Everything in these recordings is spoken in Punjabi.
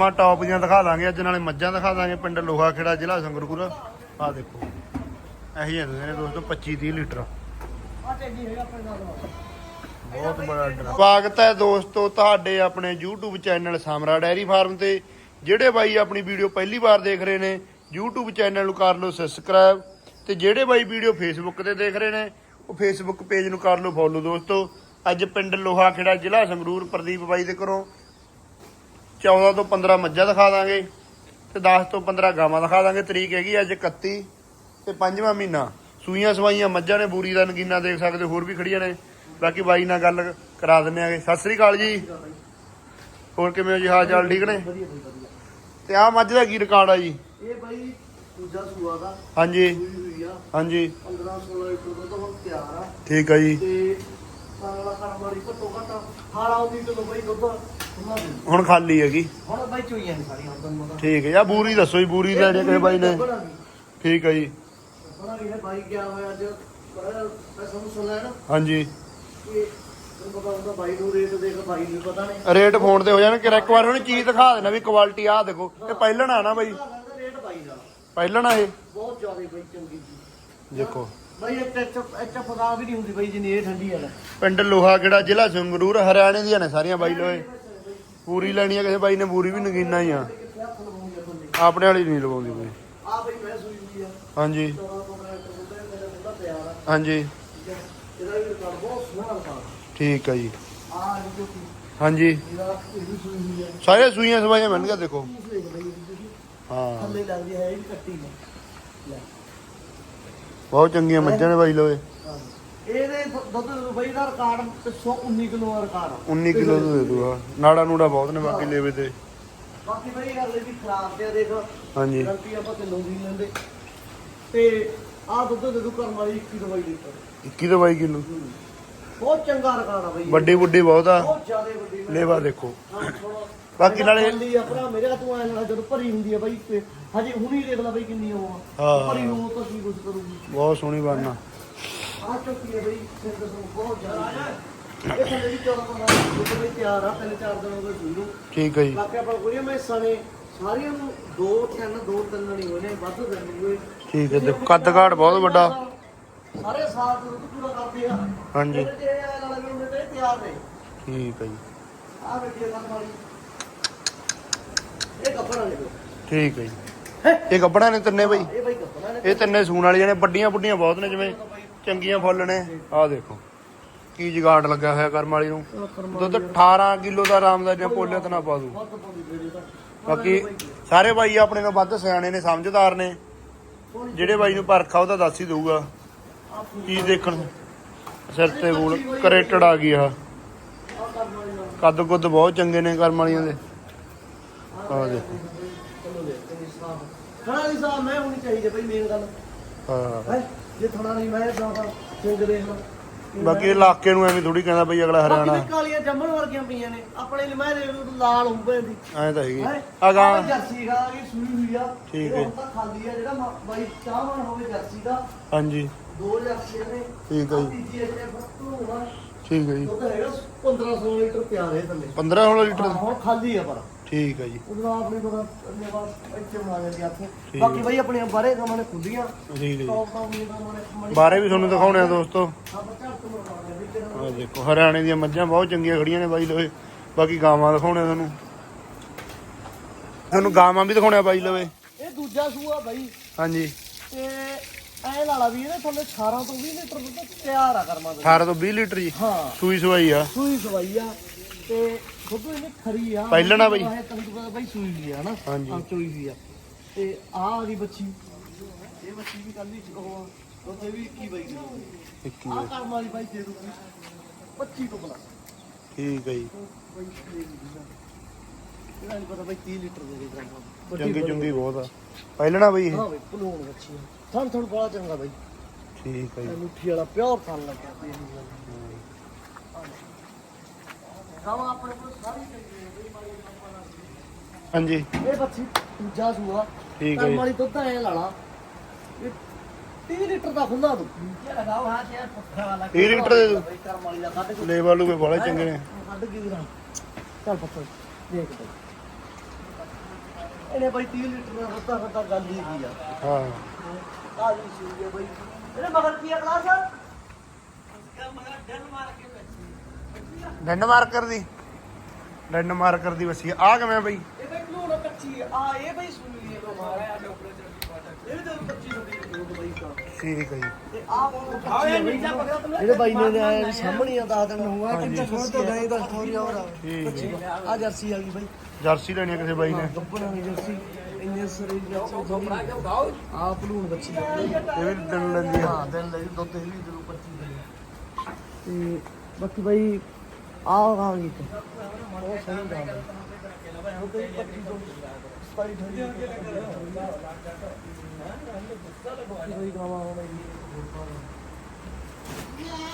ਮਾ ਟੌਪ ਦੀਆਂ ਦਿਖਾ ਦਾਂਗੇ ਅੱਜ ਨਾਲੇ ਮੱਝਾਂ ਦਿਖਾ ਦਾਂਗੇ, ਪਿੰਡ ਲੋਹਾ ਖੇੜਾ ਜ਼ਿਲ੍ਹਾ ਸੰਗਰੂਰ। ਆਹ ਦੇਖੋ। ਇਹੀ ਹੁੰਦੇ ਨੇ ਦੋਸਤੋ 25 30 ਲੀਟਰ। ਬਹੁਤ ਬੜਾ ਡਰਾ ਸਵਾਗਤ ਹੈ ਦੋਸਤੋ ਤੁਹਾਡੇ ਆਪਣੇ YouTube channel Samra dairy farm ਤੇ, ਜਿਹੜੇ ਬਾਈ ਆਪਣੀ ਵੀਡੀਓ ਪਹਿਲੀ ਵਾਰ ਦੇਖ ਰਹੇ ਨੇ, YouTube ਚੈਨਲ ਨੂੰ ਕਰ ਲਓ ਸਬਸਕ੍ਰਾਈਬ ਤੇ ਜਿਹੜੇ ਬਾਈ ਵੀਡੀਓ Facebook ਤੇ ਦੇਖ ਰਹੇ ਨੇ, ਉਹ Facebook ਪੇਜ ਨੂੰ ਕਰ ਲਓ ਫੋਲੋ ਦੋਸਤੋ। ਅੱਜ ਪਿੰਡ ਲੋਹਾ ਖੇੜਾ ਜ਼ਿਲ੍ਹਾ ਸੰਗਰੂਰ, ਪ੍ਰਦੀਪ ਬਾਈ ਦੇ ਘਰੋਂ 14 ਤੋਂ 15 ਮੱਝਾਂ ਦਿਖਾ ਦਾਂਗੇ ਤੇ 10 ਤੋਂ 15 ਗਾਵਾਂ ਦਿਖਾ ਦਾਂਗੇ। ਤਰੀਕ ਹੈਗੀ ਅੱਜ 31 ਤੇ ਪੰਜਵਾਂ ਮਹੀਨਾ। ਸੂਈਆਂ ਸਵਾਈਆਂ ਮੱਝਾਂ ਨੇ ਬੂਰੀ ਦਾ ਨਗੀਨਾ ਦੇਖ ਸਕਦੇ ਹੋਰ ਵੀ ਖੜੀਆਂ ਨੇ। ਬਾਕੀ ਬਾਈ ਨਾਲ ਗੱਲ ਕਰਾ ਦਿੰਨੇ ਆਗੇ। ਸਤਿ ਸ੍ਰੀ ਅਕਾਲ ਜੀ। ਹੋਰ ਕਿਵੇਂ ਹੋ ਜੀ? ਹਾਲ ਚਾਲ ਠੀਕ ਨੇ? ਤੇ ਆਹ ਮੱਝ ਦਾ ਕੀ ਰਿਕਾਰਡ ਆ ਜੀ? ਇਹ ਬਾਈ ਦੂਜਾ ਸੂਆ ਦਾ। ਹਾਂਜੀ। ਆ। ਹਾਂਜੀ। 15 16 ਲੀਟਰ ਦੁੱਧ ਹੁਣ ਤਿਆਰ ਆ। ਠੀਕ ਆ ਜੀ। ਤੇ ਸਾਰਾ ਕਰਮ ਵਾਲੀ ਘੱਟੋ ਘੱਟ 18 19 ਕਿਲੋ ਬਾਈ ਦੁੱਧ। ਹੁਣ ਖਾਲੀ ਹੈਗੀ। ਹੁਣ ਬਾਈ ਚੋਈਆਂ ਨੇ ਸਾਰੀਆਂ ਹੁਣ ਤੁਹਾਨੂੰ ਪਤਾ। ਠੀਕ ਹੈ। ਆ ਬੂਰੀ ਦੱਸੋ ਜੀ ਬੂਰੀ ਲੈਣੀ ਆ ਕਿਸੇ ਬਾਈ ਨੇ। ਠੀਕ ਆ ਜੀ। ਹੈ ਬਾਈ ਗਿਆ ਹੋਇਆ ਅੱਜ। ਬੜਾ ਪੈਸਾ ਨੂੰ ਸੁਣਿਆ ਹਾਂਜੀ। ਕਿ ਰੇਟ ਫੋਨ ਤੇ ਹੋ ਜਾਣ ਕਿ ਇੱਕ ਵਾਰ ਉਹਨੇ ਚੀਜ਼ ਦਿਖਾ ਦੇਣਾ ਵੀ ਕੁਆਲਿਟੀ ਆਹ ਦੇਖੋ ਇਹ ਪਹਿਲਣ ਆ ਨਾ ਬਾਈ। ਪਹਿਲਣ ਆ ਇਹ। ਬਹੁਤ ਜ਼ਿਆਦਾ ਬਾਈ ਚੰਗੀ ਜੀ ਦੇਖੋ। ਬਾਈ ਇਹ ਟੱਚ ਐਚ ਫਦਾ ਵੀ ਨਹੀਂ ਹੁੰਦੀ ਬਾਈ ਜਿੰਨੀ ਇਹ ਠੰਡੀ ਹੈ ਪਿੰਡ ਲੋਹਾ ਕਿਹੜਾ ਜ਼ਿਲ੍ਹਾ ਸੰਗਰੂਰ ਹਰਿਆਣੇ ਦੀਆਂ ਨੇ ਸਾਰੀਆਂ ਬਾਈ ਲੋਏ। ਪੂਰੀ ਲੈਣੀ ਆ ਕਿਸੇ ਬਾਈ ਨੇ ਪੂਰੀ ਵੀ ਨਗੀਨਾ ਹੀ ਆ। ਆਪਣੇ ਵਾਲੀ ਨਹੀਂ ਲਵਾਉਂਦੀ ਕੋਈ। ਆ ਬਾਈ ਮੈਂ ਸੂਈ ਹੋਈ ਆ ਹਾਂਜੀ। 14 15 ਲੀਟਰ ਦੁੱਧ ਹੈ, ਮੇਰਾ ਦੁੱਧ ਤਿਆਰ ਆ ਹਾਂਜੀ। ਠੀਕ ਹੈ ਇਹਦਾ ਵੀ ਰਿਕਾਰਡ ਬਹੁਤ ਸੋਹਣਾ ਰਿਕਾਰਡ ਠੀਕ ਆ ਜੀ। ਆ ਹਾਂਜੀ। ਸਾਰੇ ਸੂਈਆਂ ਸਵਾਈਆਂ ਮਿਲ ਗਿਆ ਦੇਖੋ। ਹਾਂ। ਥੱਲੇ ਲੱਗਦੀ ਹੈ ਇਹ ਵੀ ਕੱਟੀ ਨੇ ਲੈ। ਬਹੁਤ ਚੰਗੀਆਂ ਮੱਝਾਂ ਨੇ ਬਾਈ ਲੋਏ ਇਹਦੇ ਦੁ- ਦੁੱਧ ਦੇ ਬਈ ਦਾ ਰਿਕਾਰਡ 119 ਕਿਲੋ ਦਾ ਰਿਕਾਰਡ ਆ। 19 ਕਿਲੋ ਦਾ ਦੇ ਦੂਗਾ। ਨਾੜਾ ਨੂੜਾ ਬਹੁਤ ਨੇ ਬਾਕੀ ਲੇਵੇ ਤੇ ਬਾਕੀ ਬਈ ਗੱਲ ਇਹ ਵੀ ਖਰਾਬ ਤੇ ਆ ਦੇਖ। ਹਾਂਜੀ। ਗਰੰਟੀ ਆਪਾਂ ਕਿਲੋ ਦੀ ਲੈਂਦੇ। ਤੇ ਆਹ ਦੁੱਧ ਦੇ ਦੂ ਕਰਨ ਵਾਲੀ 21 ਦਵਾਈ ਲੀਟਰ। 21 ਤੋਂ 22 ਕਿਲੋ ਬਹੁਤ ਚੰਗਾ ਰਿਕਾਰਡ ਆ ਬਈ। ਇਹ। ਵੱਡੀ ਵੱਡੀ ਬਹੁਤ ਆ। ਬਹੁਤ ਜ਼ਿਆਦਾ ਵੱਡੀ ਮੈਂ- ਲੇਵਾ ਦੇਖੋ। ਹਾਂ, ਥੋੜ੍ਹਾ- ਬਾਕੀ ਨਾਲੇ- ਖਾਲੀ ਆ ਭਰਾ ਮੇਰੇ ਤੂੰ ਐ ਨਾਲ ਜਦੋਂ ਭਰੀ ਹੁੰਦੀ ਆ ਬਾਈ ਤੇ ਹਜੇ ਹੁਣੀ ਦੇਖ ਲੈ ਬਾਈ ਕਿੰਨੀ ਉਹ ਆ। ਹਾਂ। ਭਰੀ ਨੂੰ ਤਾਂ ਕੀ ਕੁਝ ਕਰੂਗੀ। ਬਹੁਤ ਸੋਹਣੀ ਬਣਨਾ। ਆ ਚੁੱਕੀ ਹੈ ਬਈ ਸਿੰਦਰ ਨੂੰ ਬਹੁਤ ਜ਼ਿਆਦਾ ਇਹ ਥੱਲੇ ਵੀ 14 15 ਦੁੱਧ ਬਈ ਤਿਆਰ ਆ ਤਿੰਨ ਚਾਰ ਦਿਨ ਹੋ ਗਏ ਸੂਈ ਨੂੰ ਠੀਕ ਹੈ ਜੀ। ਬਾਕੀ ਆਪਾਂ ਕੁੜੀਆਂ ਮੈਸਾਂ ਨੇ ਸਾਰੀਆਂ ਨੂੰ ਦੋ ਤਿੰਨ ਦੋ ਤਿੰਨ ਨਹੀਂ ਹੋਏ ਨੇ ਵੱਧ ਦਿਨ ਹੋਏ। ਠੀਕ ਹੈ ਦੇਖੋ ਕੱਦ ਕਾਠ ਬਹੁਤ ਵੱਡਾ। ਸਾਰੇ ਸਾਲ ਤੋਂ ਦੁੱਧ ਪੂਰਾ ਕਰਦੇ ਆ। ਹਾਂਜੀ। ਜਿਹੜੇ ਜਿਹੜੇ ਆ ਨਾਲ ਵੀ ਉਹਨੇ ਤੇ ਤਿਆਰ ਨੇ। ਠੀਕ ਹੈ ਜੀ। ਆ ਵਾਲੀ ਇਹ ਕੱਪੜਾ ਲੈ ਠੀਕ ਹੈ ਜੀ। ਇਹ ਗੱਬੜਾਂ ਨੇ ਤਿੰਨੇ ਬਾਈ। ਇਹ ਬਾਈ ਕੱਪੜਾ ਨੇ। ਇਹ ਤਿੰਨੇ ਸੂਣ ਵਾਲੀਆਂ ਨੇ ਵੱਡੀਆਂ ਵੱਡੀਆਂ ਬਹੁਤ ਨੇ ਜਿਵੇਂ। ਚੰਗੀਆਂ ਫੁੱਲ ਨੇ। ਆਹ ਦੇਖੋ। ਕੀ ਜਗਾੜ ਲੱਗਾ ਹੋਇਆ ਕਰਮ ਵਾਲੀ ਨੂੰ। ਦੁੱਧ 18 ਕਿਲੋ ਦਾ ਆਰਾਮ ਦਾ ਜਾਂ ਪੋਲੇ ਤਾਂ ਨਾ ਪਾ ਦੂ। ਬਾਕੀ ਸਾਰੇ ਬਾਈ ਆਪਣੇ ਨਾਲ ਵੱਧ ਸਿਆਣੇ ਨੇ ਸਮਝਦਾਰ ਨੇ। ਜਿਹੜੇ ਬਾਈ ਨੂੰ ਪਰਖਾ ਉਹ ਤਾਂ ਦੱਸ ਹੀ ਦਊਗਾ। ਕੀ ਦੇਖਣ ਸਿਰ ਤੇ ਬੋਲ ਕਰੇਟਡ ਆ ਗਈ ਆ। ਆ ਕੱਦ ਕੁੱਦ ਬਹੁਤ ਚੰਗੇ ਨੇ ਕਰਮ ਵਾਲੀਆਂ ਦੇ। ਆਹ ਦੇਖੋ। ਚਲੋ ਦੇ ਤੇ ਸਾਫ਼। ਥਣਾ ਦੀ ਸਾਫ਼ ਮੈਂ ਹੋਣੀ ਚਾਹੀਦੀ ਬਈ ਮੇਨ ਗੱਲ। ਹਾਂ। ਹੈ ਜੇ ਥਣਾ ਨਹੀਂ ਮੈਂ ਜਾਵਾਂ ਚੰਗ ਦੇਖ ਲਾ ਬਾਕੀ ਇਲਾਕੇ ਨੂੰ ਐਵੇਂ ਥੋੜੀ ਕਹਿੰਦਾ ਬਈ ਅਗਲਾ ਬਾਕੀ ਹਰਿਆਣਾ। ਵੀ ਕਾਲੀਆਂ ਜੰਮਣ ਵਰਗੀਆਂ ਪਈਆਂ ਨੇ। ਆਪਣੇ ਲਈ ਮੈਂ ਲਾਲ ਹੁੰਦੇ ਦੀ। ਐਂ ਤਾਂ ਹੈਗੀ। ਅਗਾ ਜਰਸੀ ਖਾ ਗਈ ਸੂਈ ਹੋਈ ਆ। ਠੀਕ ਇਹ ਹੈ। ਤਾਂ ਖਾਲੀ ਆ ਜਿਹੜਾ ਬਾਈ ਚਾਹਵਾਨ ਹੋਵੇ ਜਰਸੀ ਦਾ। ਹਾਂਜੀ। ਦੋ ਜਰਸੀ ਨੇ। ਠੀਕ ਹੈ ਜੀ। ਤੀਜੀ ਅਜੇ ਫੱਟੂ ਠੀਕ ਹੈ ਜੀ। ਦੁੱਧ ਹੈਗਾ 1500 ਲੀਟਰ ਪਿਆ ਰਹੇ ਥੱਲੇ। 15 16 ਹਾਂ, ਲੀਟਰ ਹੁਣ ਖਾਲੀ ਆ ਪਰ। ਠੀਕ ਹੈ ਜੀ। ਉਹਦਾ ਆਪਣੀ ਕੋਲ ਧੰਨਵਾਦ ਇੱਥੇ ਬਣਾ ਜਾਂਦੀ ਆਥੇ ਬਾਕੀ ਬਈ ਆਪਣੀਆਂ ਬਾਰੇ ਕਮਾਂ ਨੇ ਖੁੱਲੀਆਂ ਠੀਕ ਹੈ ਜੀ। ਟੌਪ ਟੌਪ ਦੀਆਂ ਕਮਾਂ ਨੇ ਮਣੀ ਬਾਰੇ ਵੀ ਤੁਹਾਨੂੰ ਦਿਖਾਉਣੇ ਆ ਦੋਸਤੋ। ਆਪਾਂ ਆਹ ਦੇਖੋ ਹਰਿਆਣੇ ਦੀਆਂ ਮੱਝਾਂ ਬਹੁਤ ਚੰਗੀਆਂ ਖੜੀਆਂ ਨੇ ਬਾਈ ਲੋਏ ਬਾਕੀ ਗਾਵਾਂ ਦਿਖਾਉਣੇ ਆ ਤੁਹਾਨੂੰ। ਤੁਹਾਨੂੰ ਗਾਵਾਂ ਵੀ ਦਿਖਾਉਣੇ ਆ ਬਾਈ ਲੋਏ ਇਹ ਦੂਜਾ ਸੂਆ ਬਾਈ। ਹਾਂਜੀ। ਤੇ ਐ ਲਾਲਾ ਵੀ ਇਹਦੇ ਥੱਲੇ 18 ਤੋਂ 20 ਲੀਟਰ ਦੁੱਧ ਤਿਆਰ ਆ ਕਰਮਾ ਦੇ। 18 ਤੋਂ 20 ਲੀਟਰ ਜੀ। ਹਾਂ। ਸੂਈ ਸਵਾਈ ਆ। ਸੂਈ ਸਵਾਈ ਆ। ਤੇ ਇਹਨੇ ਖਰੀ ਆ। ਪਹਿਲਣਾ ਬਾਈ? ਇਹ ਤੈਨੂੰ ਪਤਾ ਬਾਈ ਸੂਈ ਵੀ ਆ ਨਾ ਹਾਂਜੀ। ਹਾਂ, ਚੋਈ ਵੀ ਆ। ਤੇ ਆ ਆ ਗਈ ਬੱਚੀ ਇਹ ਬੱਚੀ ਵੀ ਕੱਲ ਹੀ ਉਹ ਆ। ਉੱਥੇ ਵੀ 21 ਬਾਈ। ਦੀ ਇੱਕੀ ਆ। ਕਰਮ ਵਾਲੀ ਬਾਈ ਦੇ ਦੂਗੀ। 25 ਤੋਂ ਬਲਾ ਠੀਕ ਹੈ ਜੀ। ਬਾਈ ਦੇ ਦੂਗੀ ਇਹਦਾ ਨਹੀਂ ਪਤਾ ਬਾਈ 30 ਲੀਟਰ ਦੇ ਦੇ ਕਰਮਾ ਚੰਗੀ ਚੰਗੀ ਬਹੁਤ ਆ। ਪਹਿਲਣਾ ਬਈ ਇਹ। ਹਾਂ ਬਾਈ ਪਲੂਣ ਬੱਚੀ ਆ। ਥਣ ਥਣ ਬੜਾ ਚੰਗਾ ਬਾਈ। ਠੀਕ ਹੈ ਇਹ ਜੀ ਮੁੱਠੀ ਵਾਲਾ ਪਿਓਰ ਥਣ ਲੱਗਿਆ ਤੇ ਇਹ ਗੱਲ ਗਾਵਾਂ ਆਪਣੇ ਕੋਲ ਸਾਰੀ ਚੰਗੀ ਹੈ ਬਈ ਮਾਰੀ ਆਪਾਂ ਨਾਲ ਹਾਂਜੀ। ਇਹ ਬੱਚੀ ਦੂਜਾ ਸੂਆ ਠੀਕ ਹੈ ਕਰਮ ਜੀ। ਵਾਲੀ ਦੁੱਧ ਐ ਲਾਲਾ ਇਹ 30 ਲੀਟਰ ਦਾ ਖੁੱਲਾ ਦੁੱਧ ਇਹ ਲਗਾਓ ਹਾਂ ਯਾਰ ਪੱਖਾ ਵਾਲਾ 30 ਲੀਟਰ ਦੇ ਦਿਓ। ਕਰਮ ਵਾਲੀ ਦਾ ਕੱਢ ਕੇ ਲੇਵਾ ਲੂਵੇ ਬੜੇ ਚੰਗੇ ਨੇ। ਕੱਢ ਕੇ ਰਾਂ ਚੱਲ ਪੱਤਰ ਦੇਖ ਬਈ ਇਹਨੇ ਬਾਈ 30 ਲੀਟਰ ਦਾ ਹੱਤਾ ਹੱਤਾ ਗੱਲ ਹੀ ਕੀ ਆ। ਹਾਂ। ਆ ਜੀ ਸੀ ਬਾਈ। ਇਹਨੇ ਮਗਰ ਕੀ ਆ ਕਲਾਸ ਡੈਨਮਾਰਕਰ ਦੀ। ਡੈਨਮਾਰਕਰ ਦੀ ਵਸੀ ਆ ਕਿਵੇਂ ਬਈ? ਇਹ ਬਾਈ ਕਲੂਣ ਕੱਚੀ ਆ। ਆ ਇਹ ਬਾਈ ਸੁਣੀ ਇਹ ਮਾਰਾ ਆ। ਇਹ ਤਾਂ 25 ਹੁੰਦੀ ਹੈ ਬਾਈ ਦਾ ਠੀਕ ਹੈ ਜੀ। ਤੇ ਆ ਜਿਹੜੇ ਬਾਈ ਨੇ ਲਿਆਇਆ ਸਾਹਮਣੇ ਆ ਦੱਸ ਦਿਨ ਹੋਇਆ ਕਿੰਨਾ ਤੋਂ ਗਏ ਦਾ ਸਟੋਰੀ ਹੋਰ ਆ। ਆ ਜਰਸੀ ਆ ਗਈ ਬਾਈ। ਜਰਸੀ ਲੈਣੀ ਕਿਸੇ ਬਾਈ ਨੇ। ਗੱਬਣ ਵਾਲੀ ਜਰਸੀ। ਇੰਨੇ ਸਰੇ ਜਰਸੀ ਆ। ਭਲੂਣ ਬੱਚੀ ਆ। ਇਹ ਵੀ ਦਿਨ ਲੈਂਦੀ ਆ। ਹਾਂ ਦਿਨ ਲਈ। ਦੁੱਧ ਹੀ ਜਦੋਂ 25 ਦਿਨ ਤੇ ਬਾਕੀ ਬਾਈ ਆ ਆ ਗਈ ਤੇ ਉਹ ਸਹੀ ਗੱਲ ਹੈ ਉਹ ਤੇ 25 ਤੋਂ ਸਪਾਈ ਠੰਡੀ ਬਾਈ ਗਾਵਾ ਹੋਣਾ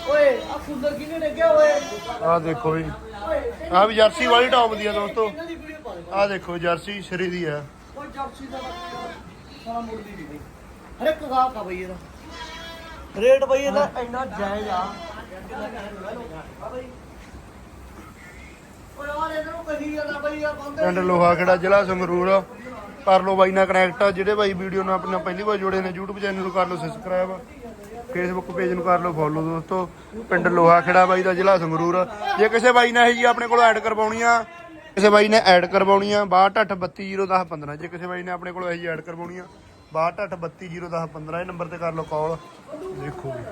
ਓਏ ਆ ਸੁੰਦਰ ਕਿਨੇ ਡੱਗਿਆ ਓਏ? ਆ ਦੇਖੋ ਜੀ ਆ ਵੀ ਜਰਸੀ ਵਾਲੀ ਟੌਪ ਦੀ ਆ ਦੋਸਤੋ। ਆ ਦੇਖੋ ਜਰਸੀ ਸ਼ਰੀ ਦੀ ਆ। ਕੋਈ ਜਰਸੀ ਦਾ ਸਾਰਾ ਮੁਰਦੀ ਦੀ ਬਈ ਹਰ ਇੱਕ ਗਾਹ ਕਾ ਬਈ ਇਹਦਾ। ਰੇਟ ਬਈ ਇਹਦਾ ਇੰਨਾ ਜਾਇਜ਼ ਆ। ਆ ਬਈ ਓਏ ਆ ਇਹਨਾਂ ਨੂੰ ਕਹੀ ਜਾਂਦਾ ਬਈ ਆ ਬੰਦੇ ਪਿੰਡ ਲੋਹਾ ਖੇੜਾ ਜ਼ਿਲ੍ਹਾ ਸੰਗਰੂਰ। ਕਰ ਲਓ ਬਾਈ ਨਾਲ ਕਨੈਕਟ ਜਿਹੜੇ ਬਾਈ ਵੀਡੀਓ ਨਾਲ ਆਪਣਾ ਪਹਿਲੀ ਵਾਰ ਜੁੜੇ ਨੇ YouTube ਚੈਨਲ ਨੂੰ ਕਰ ਲਓ ਸਬਸਕ੍ਰਾਈਬ Facebook ਪੇਜ ਨੂੰ ਕਰ ਲਓ ਫੋਲੋ ਦੋਸਤੋ। ਪਿੰਡ ਲੋਹਾ ਖੇੜਾ ਬਾਈ ਦਾ ਜ਼ਿਲ੍ਹਾ ਸੰਗਰੂਰ। ਜੇ ਕਿਸੇ ਬਾਈ ਨੇ ਇਹ ਜੀ ਆਪਣੇ ਕੋਲ ਐਡ ਕਰਵਾਉਣੀਆਂ ਕਿਸੇ ਬਾਈ ਨੇ ਐਡ ਕਰਵਾਉਣੀਆਂ 6283201015 ਜੇ ਕਿਸੇ ਬਾਈ ਨੇ ਆਪਣੇ ਕੋਲ ਇਹ ਜੀ ਐਡ ਕਰਵਾਉਣੀਆਂ 6283201015 ਇਹ ਨੰਬਰ ਤੇ ਕਰ ਲਓ ਕਾਲ ਦੇਖੋ ਵੀ।